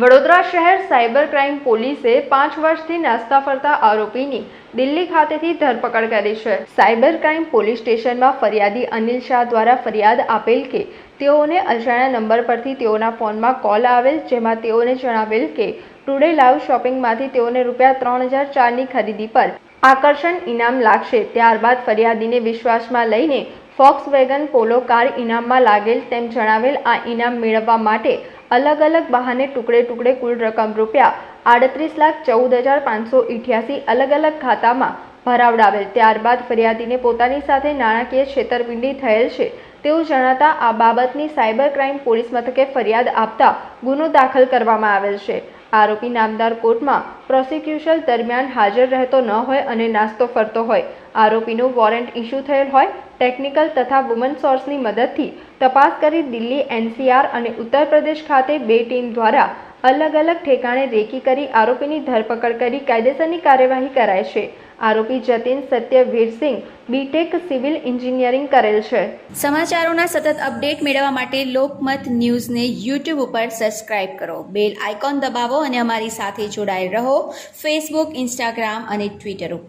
વડોદરા શહેર cyber crime પોલીસે પાંચ વર્ષથી નાસ્તા ફરતા આરોપીની દિલ્હી ખાતેથી ધરપકડ કરી છે. સાયબર ક્રાઇમ પોલીસ સ્ટેશનમાં ફરિયાદી અનિલ શાહ દ્વારા ફરિયાદ આપેલ કે તેઓને અજાણ્યા નંબર પરથી તેઓના ફોનમાં કોલ આવેલ, જેમાં તેઓને જણાવેલ કે ટુડે લાઈવ શોપિંગમાંથી તેઓને રૂપિયા ત્રણ હજાર ચારની ખરીદી પર આકર્ષણ ઇનામ લાગશે. ત્યારબાદ ફરિયાદીને વિશ્વાસમાં લઈને ફોક્સ વેગન પોલો કાર ઇનામમાં લાગેલ તેમ જણાવેલ આ ઇનામ મેળવવા માટે અલગ અલગ બહાને ટુકડે ટુકડે કુલ રકમ રૂપિયા આડત્રીસ લાખ ચૌદ હજાર પાંચસો ઇઠ્યાસી અલગ અલગ ખાતામાં ભરાવડાવેલ. ત્યારબાદ ફરિયાદીને પોતાની સાથે નાણાકીય છેતરપિંડી થયેલ છે. તેવું જણાતા આ બાબતની સાયબર ક્રાઇમ પોલીસ મથકે ફરિયાદ આપતા ગુનો દાખલ કરવામાં આવેલ છે. આરોપી નામદાર કોર્ટમાં પ્રોસિક્યુશન દરમિયાન હાજર રહેતો ન હોય અને નાસ્તો ફરતો હોય. આરોપીનું વોરંટ ઇસ્યુ થયેલ હોય, ટેકનિકલ તથા વુમન સોર્સની મદદથી તપાસ કરી દિલ્હી એનસીઆર અને ઉત્તર પ્રદેશ ખાતે બે ટીમ દ્વારા અલગ અલગ ઠેકાણે રેકી કરી આરોપીની ધરપકડ કરી કાયદેસરની કાર્યવાહી કરાય છે. આરોપી Jatin Satya Virsinh B Tech civil engineering કરેલ છે. સમાચારોના સતત અપડેટ મેળવવા માટે લોકમત ન્યૂઝને યુટ્યુબ ઉપર સબસ્ક્રાઇબ કરો. બેલ આઇકોન દબાવો અને અમારી સાથે જોડાયેલ રહો. ફેસબુક ઇન્સ્ટાગ્રામ અને ટ્વિટર ઉપર.